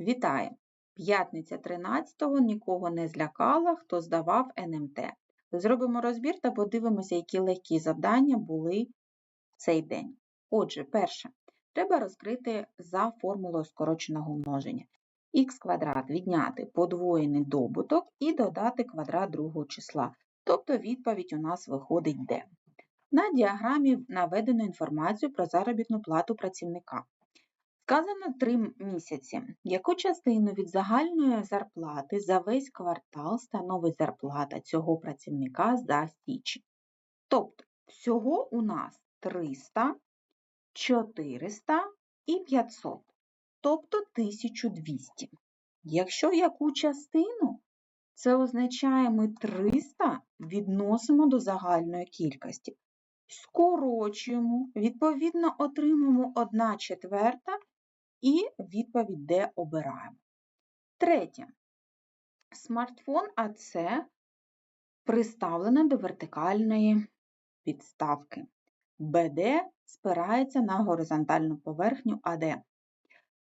Вітаю! П'ятниця 13-го нікого не злякала, хто здавав НМТ. Зробимо розбір та подивимося, які легкі завдання були в цей день. Отже, перше, треба розкрити за формулою скороченого множення. х квадрат відняти подвоєний добуток і додати квадрат другого числа. Тобто відповідь у нас виходить d. На діаграмі наведено інформацію про заробітну плату працівника. Сказано 3 місяці. Яку частину від загальної зарплати за весь квартал становить зарплата цього працівника за січень? Тобто, всього у нас 300, 400 і 500, тобто 1200. Якщо яку частину, це означає, ми 300 відносимо до загальної кількості. Скорочуємо, відповідно, отримаємо 1 четверта і відповідь Д обираємо. Третє. Смартфон АЦ приставлений до вертикальної підставки. БД спирається на горизонтальну поверхню АД.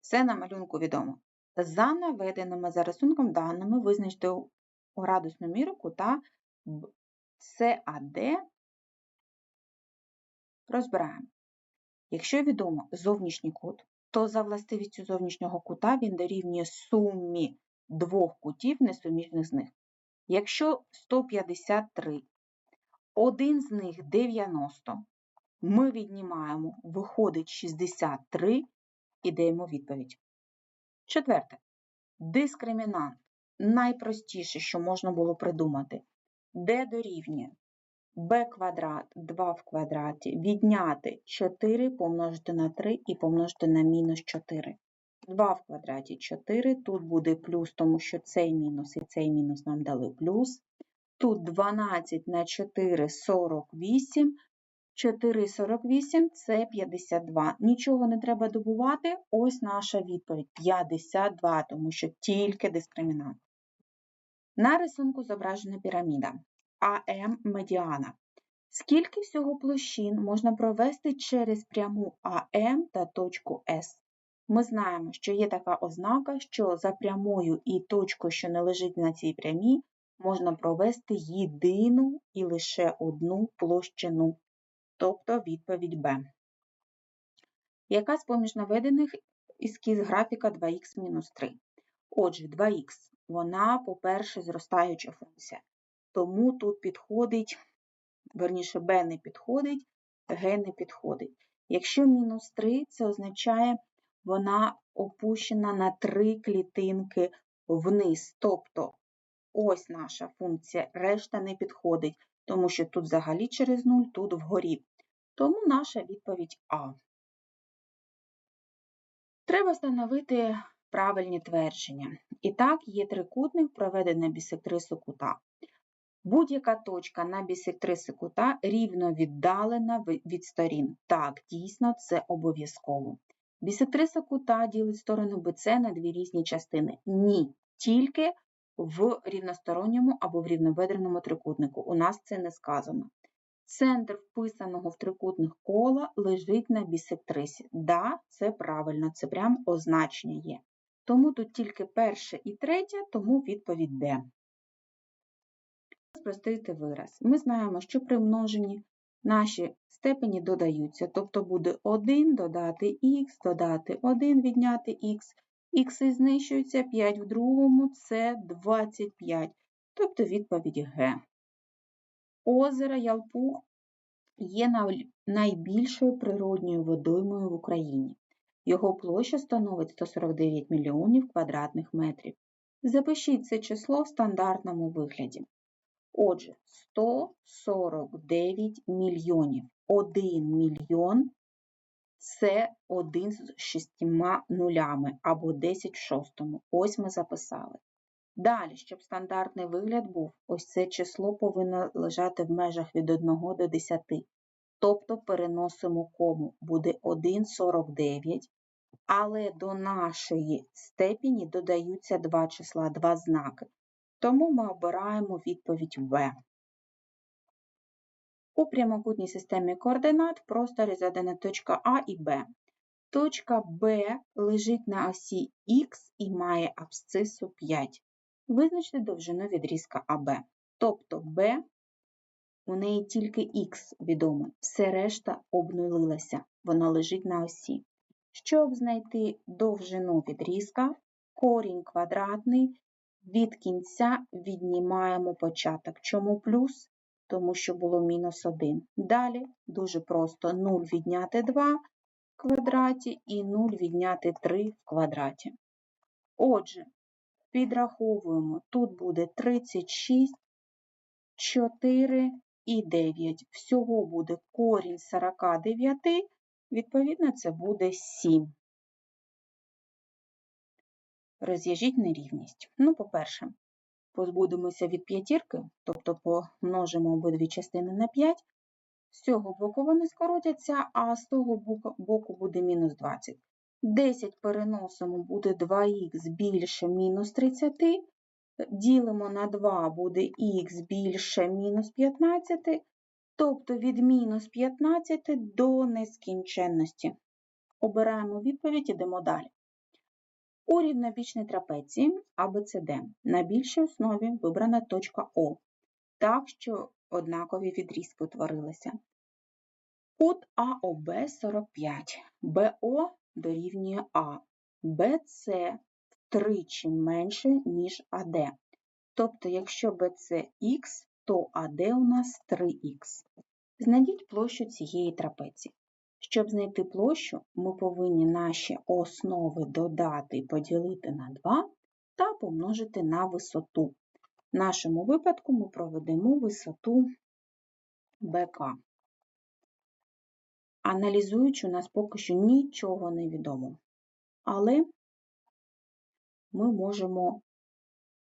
Все на малюнку відомо. За наведеними за рисунком даними визначте градусну міру кута САД розбираємо. Якщо відомо зовнішній кут, то за властивістю зовнішнього кута він дорівнює сумі двох кутів несуміжних з них. Якщо 153, один з них 90, ми віднімаємо, виходить 63 і даємо відповідь. Четверте. Дискримінант найпростіше, що можна було придумати, де дорівнює b квадрат 2 в квадраті відняти 4 помножити на 3 і помножити на мінус 4. 2 в квадраті 4, тут буде плюс, тому що цей мінус і цей мінус нам дали плюс. Тут 12 на 4 48. 4 48 це 52. Нічого не треба добувати. Ось наша відповідь 52, тому що тільки дискримінант. На рисунку зображена піраміда. АМ медіана. Скільки всього площин можна провести через пряму АМ та точку С? Ми знаємо, що є така ознака, що за прямою і точкою, що не лежить на цій прямій, можна провести єдину і лише одну площину, тобто відповідь Б. Яка з поміж наведених ескіз графіка 2х-3? Отже, 2х, вона, по-перше, зростаюча функція. Тому тут підходить, верніше, b не підходить, Г не підходить. Якщо мінус 3, це означає, вона опущена на 3 клітинки вниз. Тобто ось наша функція, решта не підходить, тому що тут взагалі через 0, тут вгорі. Тому наша відповідь А. Треба встановити правильні твердження. І так, є трикутник, проведений бісектрису кута. Будь-яка точка на бісектриси кута рівно віддалена від сторін. Так, дійсно, це обов'язково. Бісектриса кута ділить сторону БЦ на дві різні частини. Ні, тільки в рівносторонньому або в рівноведреному трикутнику. У нас це не сказано. Центр вписаного в трикутних кола лежить на бісектрисі. Да, це правильно, це прям означення є. Тому тут тільки перше і третє, тому відповідь Д спростити вираз. Ми знаємо, що при множенні наші степені додаються, тобто буде 1 додати х, додати 1 відняти х, х знищується 5 в другому це 25, тобто відповідь Г. Озеро Ялпух є найбільшою природньою водоймою в Україні. Його площа становить 149 мільйонів квадратних метрів. Запишіть це число в стандартному вигляді. Отже, 149 мільйонів. 1 мільйон це 1 з шістьма нулями або 10 в шостому. Ось ми записали. Далі, щоб стандартний вигляд був, ось це число повинно лежати в межах від 1 до 10. Тобто переносимо кому буде 1,49, але до нашої степені додаються два числа, два знаки. Тому ми обираємо відповідь В. У прямокутній системі координат просторі задана точка А і Б. Точка Б лежить на осі Х і має абсцису 5. Визначте довжину відрізка АБ. Тобто Б у неї тільки Х відоме, все решта обнулилася, вона лежить на осі. Щоб знайти довжину відрізка, корінь квадратний, від кінця віднімаємо початок. Чому плюс? Тому що було мінус 1. Далі дуже просто 0 відняти 2 в квадраті і 0 відняти 3 в квадраті. Отже, підраховуємо, тут буде 36, 4 і 9. Всього буде корінь 49, відповідно, це буде 7. Розв'яжіть нерівність. Ну, по-перше, позбудемося від п'ятірки, тобто помножимо обидві частини на 5. З цього боку вони скоротяться, а з того боку буде мінус 20. 10 переносимо, буде 2х більше мінус 30. Ділимо на 2 буде х більше мінус 15, тобто від мінус 15 до нескінченності. Обираємо відповідь, ідемо далі. У рівнобічній трапеції ABCD на більшій основі вибрана точка О, так що однакові відрізки утворилися. Кут АОБ 45, БО дорівнює А, БЦ втричі менше, ніж АД. Тобто, якщо БЦ Х, то АД у нас 3х. Знайдіть площу цієї трапеції. Щоб знайти площу, ми повинні наші основи додати і поділити на 2 та помножити на висоту. В нашому випадку ми проведемо висоту БК. Аналізуючи, у нас поки що нічого не відомо. Але ми можемо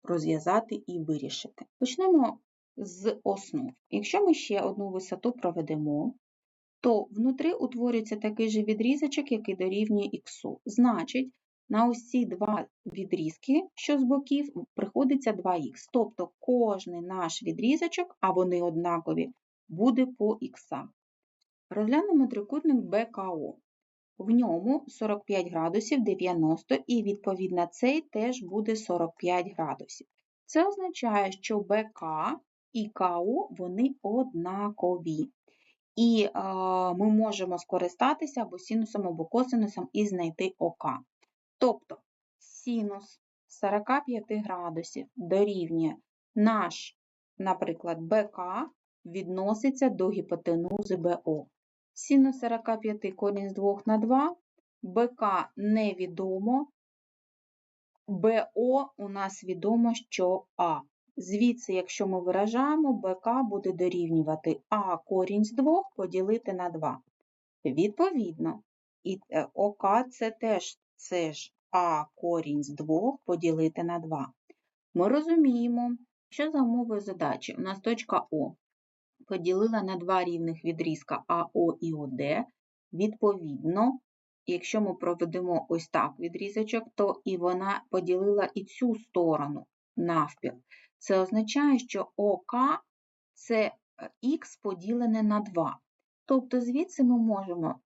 розв'язати і вирішити. Почнемо з основ. Якщо ми ще одну висоту проведемо, то внутри утворюється такий же відрізочок, який дорівнює х. Значить, на ці два відрізки, що з боків, приходиться 2х. Тобто кожний наш відрізочок, а вони однакові, буде по х. Розглянемо трикутник БКО. В ньому 45 градусів 90 і, відповідно, цей теж буде 45 градусів. Це означає, що БК і КО вони однакові. І е, ми можемо скористатися або синусом, або косинусом і знайти ОК. Тобто синус 45 градусів дорівнює наш, наприклад, БК відноситься до гіпотенузи БО. Синус 45 корінь з 2 на 2, БК невідомо, БО у нас відомо, що А. Звідси, якщо ми виражаємо, БК буде дорівнювати А корінь з 2 поділити на 2. Відповідно, і е, ОК це теж це ж А корінь з 2 поділити на 2. Ми розуміємо, що за умовою задачі у нас точка О поділила на два рівних відрізка АО і ОД. Відповідно, якщо ми проведемо ось так відрізочок, то і вона поділила і цю сторону навпіл. Це означає, що ОК це х поділене на 2. Тобто, звідси ми можемо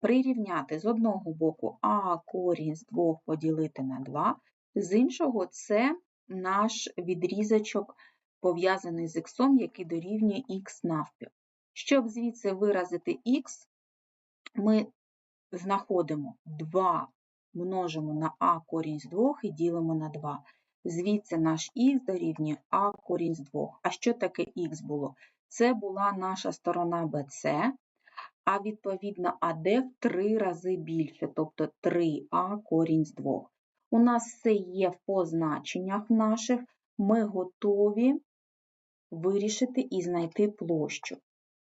прирівняти з одного боку А корінь з 2 поділити на 2, з іншого це наш відрізочок пов'язаний з х, який дорівнює х навпіл. Щоб звідси виразити х, ми знаходимо 2 множимо на а корінь з 2 і ділимо на 2. Звідси наш х дорівнює а корінь з 2. А що таке х було? Це була наша сторона BC, а відповідно АД в 3 рази більше, тобто 3а корінь з 2. У нас все є в позначеннях наших, ми готові вирішити і знайти площу.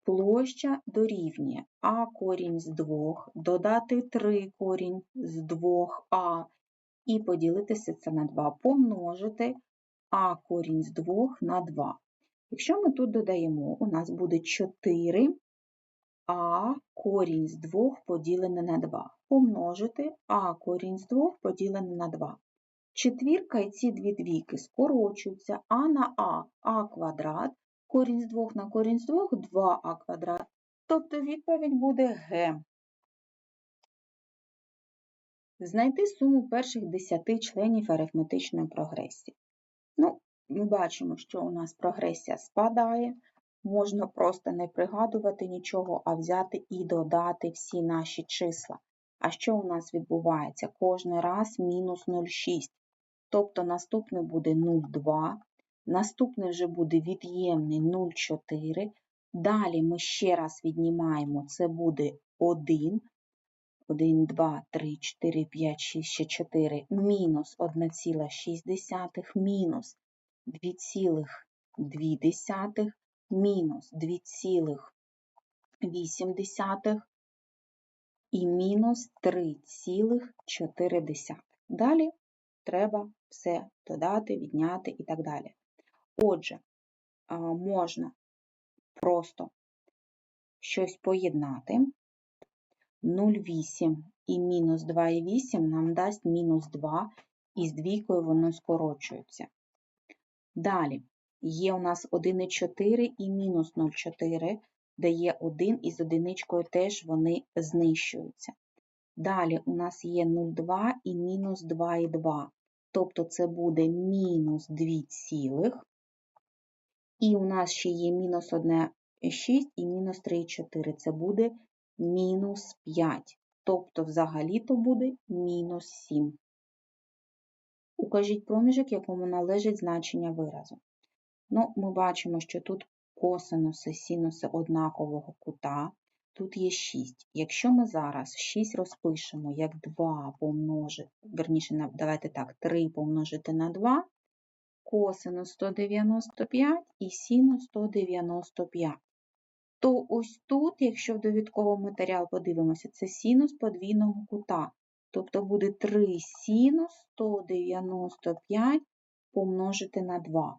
Площа дорівнює а корінь з 2, додати 3 корінь з 2а і поділитися це на 2, помножити а корінь з 2 на 2. Якщо ми тут додаємо, у нас буде 4 а корінь з 2 поділене на 2. Помножити а корінь з 2 поділене на 2. Четвірка і ці дві двійки скорочуються а на а а квадрат, корінь з 2 на корінь з 2 2а квадрат. Тобто відповідь буде Г. Знайти суму перших 10 членів арифметичної прогресії. Ну, ми бачимо, що у нас прогресія спадає. Можна просто не пригадувати нічого, а взяти і додати всі наші числа. А що у нас відбувається? Кожний раз мінус 0,6. Тобто наступний буде 0,2, наступний вже буде від'ємний 0,4. Далі ми ще раз віднімаємо, це буде 1. 1, 2, 3, 4, 5, 6, ще 4, мінус 1,6, мінус 2,2, мінус 2,8 і мінус 3,4. Далі треба все додати, відняти і так далі. Отже, можна просто щось поєднати. 0,8 і мінус 2,8 нам дасть мінус 2, і з двійкою воно скорочується. Далі є у нас 1,4 і мінус 0,4, дає 1 і з одиничкою теж вони знищуються. Далі у нас є 0,2 і мінус 2,2, тобто це буде мінус 2 цілих. І у нас ще є мінус 1,6 і мінус 3,4, це буде мінус 5. Тобто, взагалі-то буде мінус 7. Укажіть проміжок, якому належить значення виразу. Ну, Ми бачимо, що тут косинуси, синуси однакового кута. Тут є 6. Якщо ми зараз 6 розпишемо як 2 помножити, верніше, давайте так, 3 помножити на 2, косинус 195 і синус 195 то ось тут, якщо в довідковий матеріал подивимося, це синус подвійного кута. Тобто буде 3 синус 195 помножити на 2.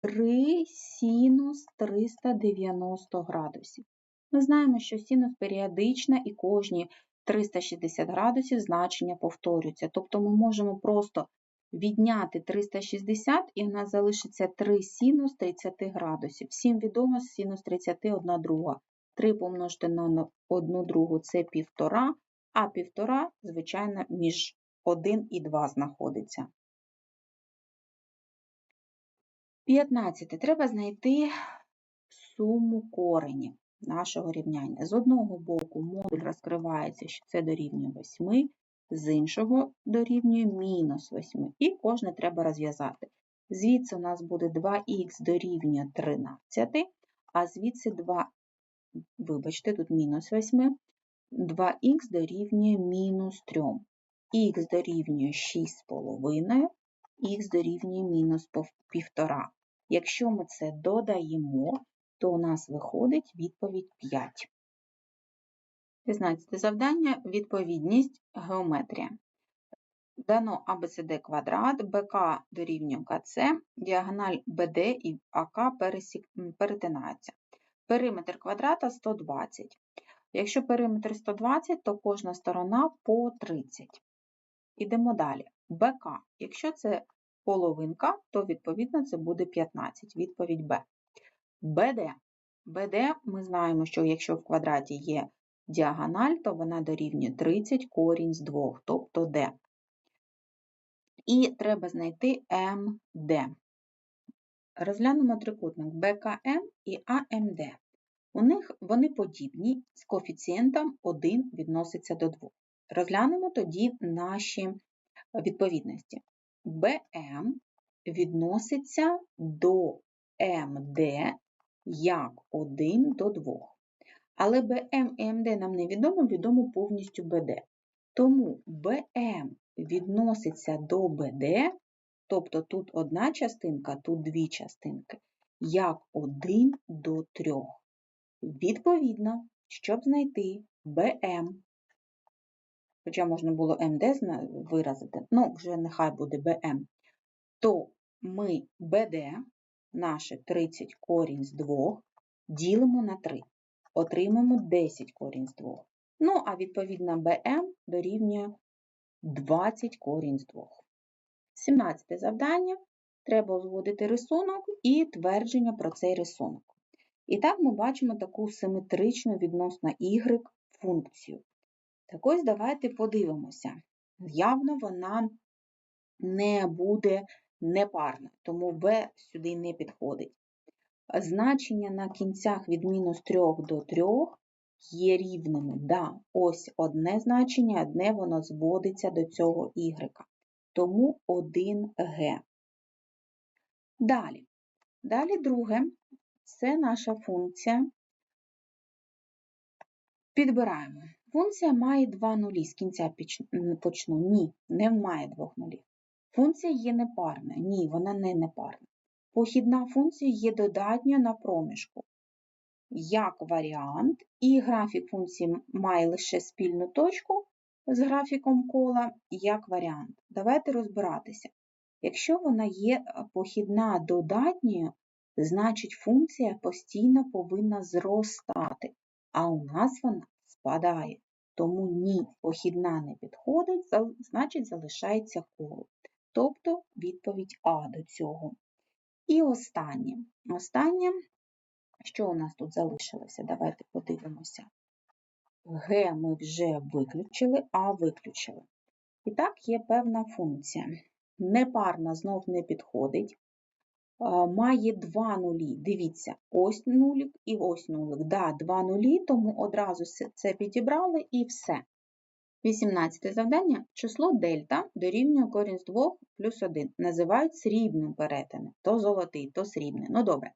3 синус 390 градусів. Ми знаємо, що синус періодична і кожні 360 градусів значення повторюються. Тобто ми можемо просто відняти 360 і в нас залишиться 3 синус 30 градусів. Всім відомо синус 30 1 друга. 3 помножити на 1 другу це 1,5, а 1,5, звичайно, між 1 і 2 знаходиться. 15. Треба знайти суму коренів нашого рівняння. З одного боку, модуль розкривається, що це дорівнює 8, з іншого дорівнює мінус 8. І кожне треба розв'язати. Звідси у нас буде 2х дорівнює 13, а звідси 2, вибачте, тут мінус 8, 2х дорівнює мінус 3. Х дорівнює 6,5, х дорівнює мінус 1,5. Якщо ми це додаємо, то у нас виходить відповідь 5. 16 завдання відповідність геометрія. Дано АБЦД квадрат, БК дорівнює КЦ, діагональ БД і АК перетинаються. Периметр квадрата 120. Якщо периметр 120, то кожна сторона по 30. Ідемо далі. БК. Якщо це половинка, то відповідно це буде 15. Відповідь Б. БД. БД ми знаємо, що якщо в квадраті є діагональ, то вона дорівнює 30 корінь з 2, тобто d. І треба знайти МД. Розглянемо трикутник БКМ і АМД. У них вони подібні, з коефіцієнтом 1 відноситься до 2. Розглянемо тоді наші відповідності. БМ відноситься до МД як 1 до 2. Але БМ і МД нам не відомо, відомо повністю БД. Тому БМ відноситься до БД, тобто тут одна частинка, тут дві частинки, як 1 до 3. Відповідно, щоб знайти БМ, хоча можна було МД виразити, ну, вже нехай буде БМ, то ми БД, наше 30 корінь з 2, ділимо на 3 отримаємо 10 корінь з 2. Ну, а відповідно BM дорівнює 20 корінь з 2. 17 завдання. Треба узгодити рисунок і твердження про цей рисунок. І так ми бачимо таку симетричну відносно y функцію. Так ось давайте подивимося. Явно вона не буде непарна, тому b сюди не підходить. Значення на кінцях від мінус 3 до 3 є рівними. Да, ось одне значення, одне воно зводиться до цього y. Тому 1g. Далі. Далі друге, це наша функція. Підбираємо. Функція має два нулі. З кінця почну. Ні, не має двох нулів. Функція є непарна. Ні, вона не непарна. Похідна функція є додатня на проміжку. Як варіант, і графік функції має лише спільну точку з графіком кола, як варіант. Давайте розбиратися. Якщо вона є е, похідна додатньою, значить функція постійно повинна зростати, а у нас вона спадає. Тому ні, похідна не підходить, значить залишається коло. Тобто відповідь А до цього. І останнє. Останнє, що у нас тут залишилося? Давайте подивимося. Г ми вже виключили, А виключили. І так, є певна функція. Непарна знов не підходить. Має два нулі. Дивіться, ось нулік і ось нулік. Да, два нулі, тому одразу це підібрали і все. 18 завдання. Число дельта дорівнює корінь з 2 плюс 1. Називають срібним перетином. То золотий, то срібний. Ну добре.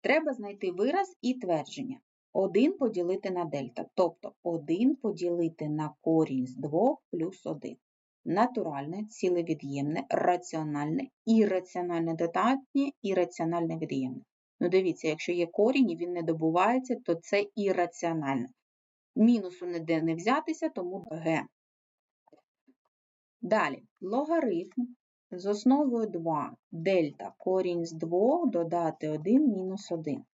Треба знайти вираз і твердження. 1 поділити на дельта. Тобто 1 поділити на корінь з 2 плюс 1. Натуральне, цілевід'ємне, раціональне, ірраціональне додатнє і раціональне від'ємне. Ну, дивіться, якщо є корінь і він не добувається, то це ірраціональне. Мінусу ніде не взятися, тому Г. Далі, логарифм з основою 2 дельта корінь з 2 додати 1 мінус 1.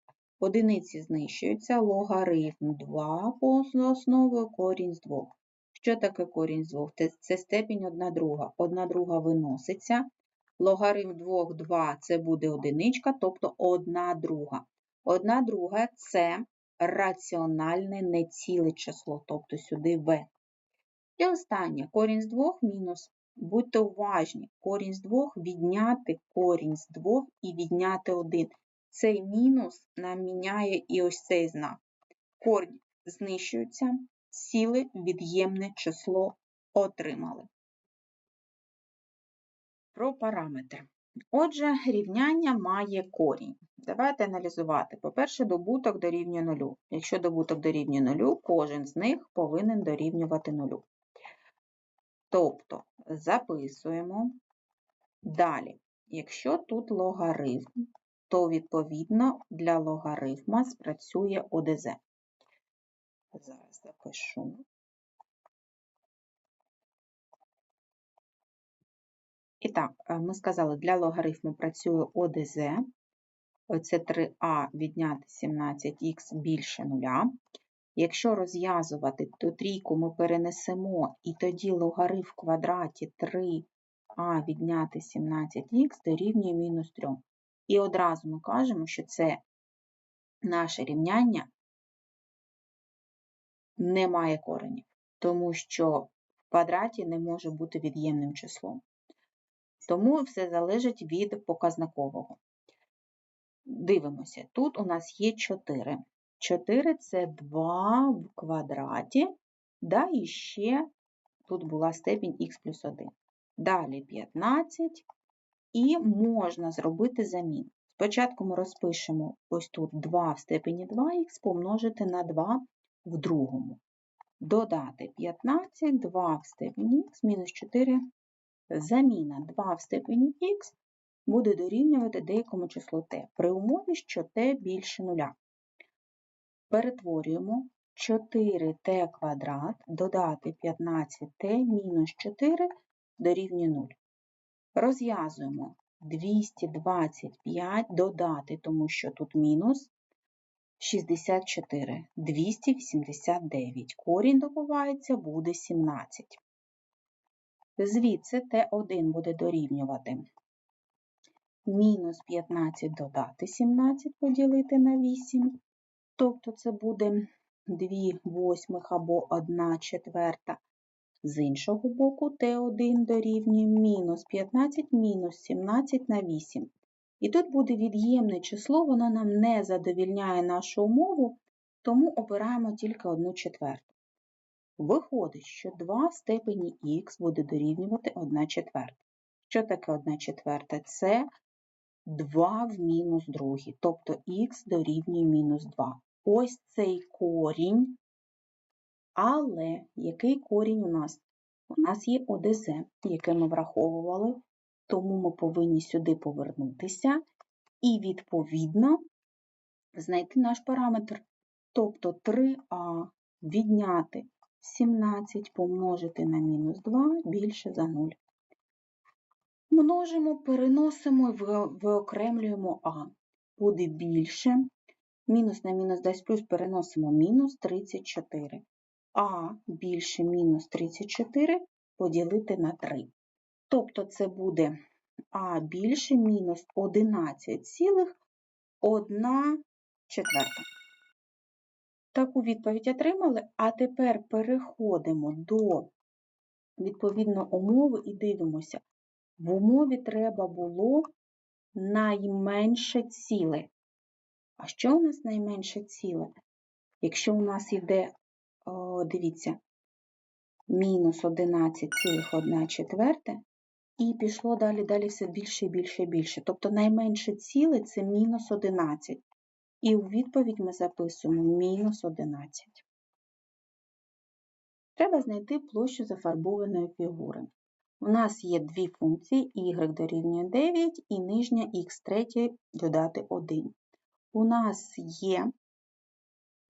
Одиниці знищуються, логарифм 2 по основою корінь з 2. Що таке корінь з 2? Це степінь 1 друга. 1 друга виноситься. Логарифм 2 2 це буде одиничка, тобто 1 друга. 1 друга це раціональне неціле число, тобто сюди В. І останнє корінь з 2 мінус. Будьте уважні, корінь з 2 відняти корінь з 2 і відняти 1. Цей мінус нам міняє і ось цей знак. Корінь знищується, ціле від'ємне число отримали. Про параметри. Отже, рівняння має корінь. Давайте аналізувати. По-перше, добуток дорівнює нулю. Якщо добуток дорівнює нулю, кожен з них повинен дорівнювати нулю. Тобто записуємо. Далі, якщо тут логарифм, то відповідно для логарифма спрацює ОДЗ. Зараз запишу. І так, е, ми сказали, для логарифму працює ОДЗ. Це 3а відняти 17х більше нуля. Якщо розв'язувати, то трійку ми перенесемо, і тоді логарифм в квадраті 3а відняти 17х дорівнює мінус 3. І одразу ми кажемо, що це наше рівняння не має коренів, тому що в квадраті не може бути від'ємним числом. Тому все залежить від показникового. Дивимося, тут у нас є 4. 4 це 2 в квадраті, да, і ще тут була степінь х плюс 1. Далі 15, і можна зробити заміну. Спочатку ми розпишемо ось тут 2 в степені 2х помножити на 2 в другому. Додати 15, 2 в степені х мінус 4 Заміна 2 в степені х буде дорівнювати деякому числу t при умові, що t більше нуля. Перетворюємо 4t квадрат додати 15t мінус 4 дорівнює 0. Розв'язуємо 225 додати, тому що тут мінус 64, 289. Корінь добувається, буде 17. Звідси Т1 буде дорівнювати мінус 15 додати 17 поділити на 8. Тобто це буде 2 восьмих або 1 четверта. З іншого боку, Т1 дорівнює мінус 15 мінус 17 на 8. І тут буде від'ємне число, воно нам не задовільняє нашу умову, тому обираємо тільки 1 четверту. Виходить, що 2 в степені х буде дорівнювати 1 четверта. Що таке 1 четверта? Це 2 в мінус другий, тобто х дорівнює мінус 2. Ось цей корінь, але який корінь у нас? У нас є ОДЗ, яке ми враховували, тому ми повинні сюди повернутися і, відповідно, знайти наш параметр. Тобто 3а відняти 17 помножити на мінус 2 більше за 0. Множимо, переносимо і виокремлюємо А. Буде більше. Мінус на мінус дасть плюс переносимо мінус 34. А більше мінус 34 поділити на 3. Тобто це буде А більше мінус 11,1 четверта. Таку відповідь отримали, а тепер переходимо до відповідно умови і дивимося. В умові треба було найменше ціле. А що у нас найменше ціле? Якщо у нас йде, о, дивіться, мінус 11,1 четверте, і пішло далі, далі все більше і більше і більше. Тобто найменше ціле це мінус 11. І у відповідь ми записуємо мінус 11. Треба знайти площу зафарбованої фігури. У нас є дві функції y дорівнює 9 і нижня х3 додати 1. У нас є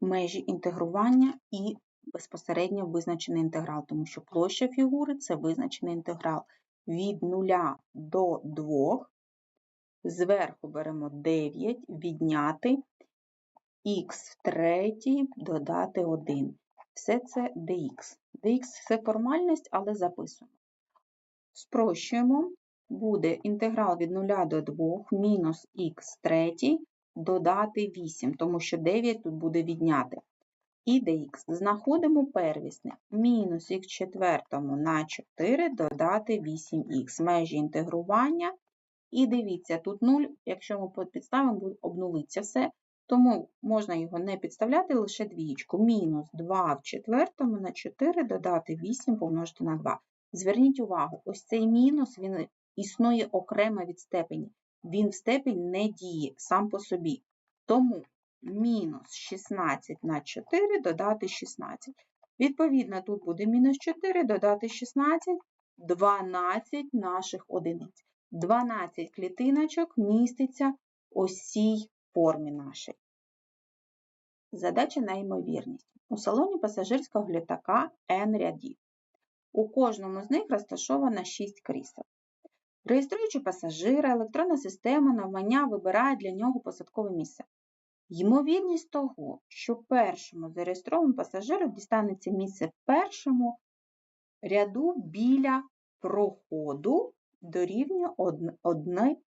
межі інтегрування і безпосередньо визначений інтеграл, тому що площа фігури це визначений інтеграл від 0 до 2. Зверху беремо 9, відняти х в третій додати 1. Все це dx. dx це формальність, але записуємо. Спрощуємо, буде інтеграл від 0 до 2 мінус х третій додати 8, тому що 9 тут буде відняти. І dx. Знаходимо первісне. Мінус х четвертому на 4 додати 8х. Межі інтегрування. І дивіться, тут 0, якщо ми підставимо, обнулиться все. Тому можна його не підставляти, лише двієчку. Мінус 2 в четвертому на 4 додати 8 помножити на 2. Зверніть увагу, ось цей мінус він існує окремо від степені. Він в степень не діє сам по собі. Тому мінус 16 на 4 додати 16. Відповідно, тут буде мінус 4 додати 16, 12 наших одиниць. 12 клітиночок міститься ось формі нашій. Задача на ймовірність. У салоні пасажирського літака N рядів. У кожному з них розташовано 6 крісел. Реєструючи пасажира, електронна система навмання вибирає для нього посадкове місце. Ймовірність того, що першому зареєстрованому пасажиру дістанеться місце в першому ряду біля проходу дорівнює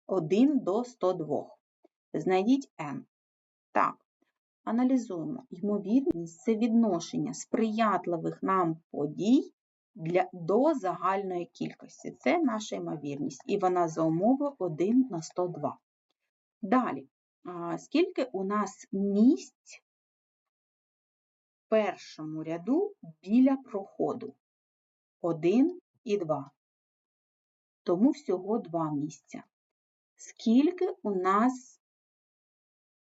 1 до 102. Знайдіть n. Так, аналізуємо. Ймовірність це відношення сприятливих нам подій для, до загальної кількості. Це наша ймовірність. І вона за умовою 1 на 102. Далі, скільки у нас місць в першому ряду біля проходу? 1 і 2. Тому всього 2 місця. Скільки у нас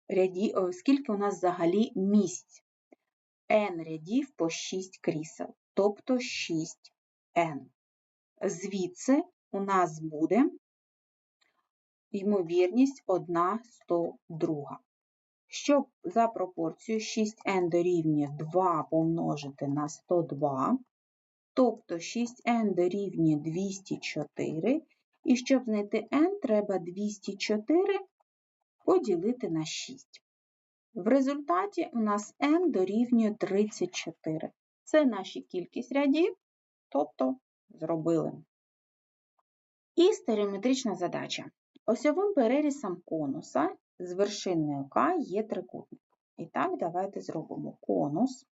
ряді, скільки у нас взагалі місць? N рядів по 6 крісел тобто 6n. Звідси у нас буде ймовірність 1 102. Щоб за пропорцію 6n дорівнює 2 помножити на 102, тобто 6n дорівнює 204, і щоб знайти n, треба 204 поділити на 6. В результаті у нас n дорівнює 34. Це наші кількість рядів, тобто зробили. І стереометрична задача. Осьовим перерізом конуса з вершиною К є трикутник. І так, давайте зробимо конус.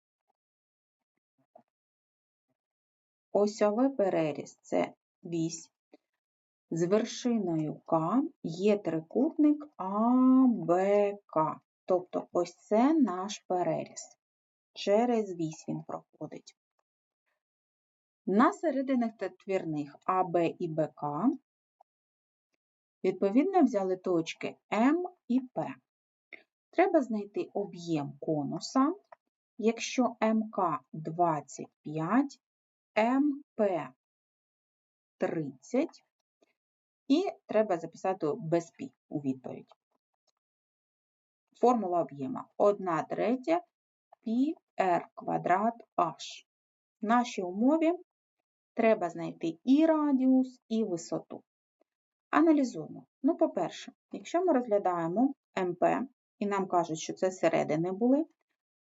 Осьовий переріз це вісь. З вершиною К є трикутник АБК. Тобто ось це наш переріз. Через вісь він проходить. На серединах твірних АБ і БК відповідно взяли точки М і П. Треба знайти об'єм конуса. Якщо МК 25, МП 30, і треба записати без пі у відповідь. Формула об'єма 1 третя пі r квадрат h. В нашій умові треба знайти і радіус, і висоту. Аналізуємо. Ну, по-перше, якщо ми розглядаємо МП, і нам кажуть, що це середини були,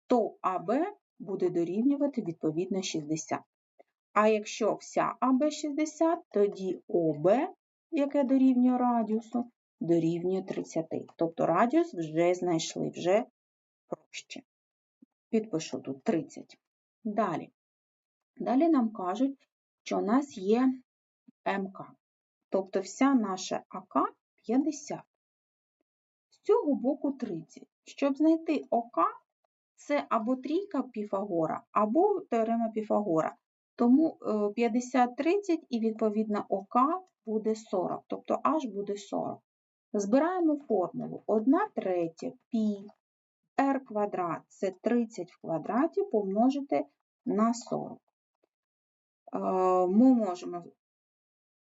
то АБ буде дорівнювати відповідно 60. А якщо вся АБ 60, тоді ОБ, яке дорівнює радіусу, дорівнює 30. Тобто радіус вже знайшли, вже проще. Підпишу тут 30. Далі. Далі нам кажуть, що у нас є МК. Тобто вся наша АК 50. З цього боку 30. Щоб знайти ОК, це або трійка Піфагора, або теорема Піфагора. Тому 50-30 і, відповідно, ОК буде 40, тобто H буде 40. Збираємо формулу 1 третя пі r квадрат це 30 в квадраті помножити на 40. Ми можемо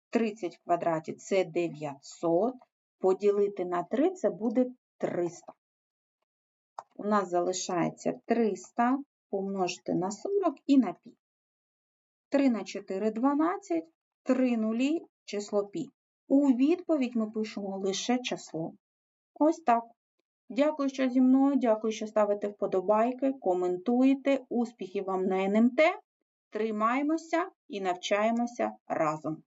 30 в квадраті це 900, поділити на 3 це буде 300. У нас залишається 300 помножити на 40 і на пі. 3 на 4 – 12, 3 нулі – число пі. У відповідь ми пишемо лише число. Ось так. Дякую, що зі мною, дякую, що ставите вподобайки, коментуєте. Успіхів вам на НМТ! Тримаємося і навчаємося разом!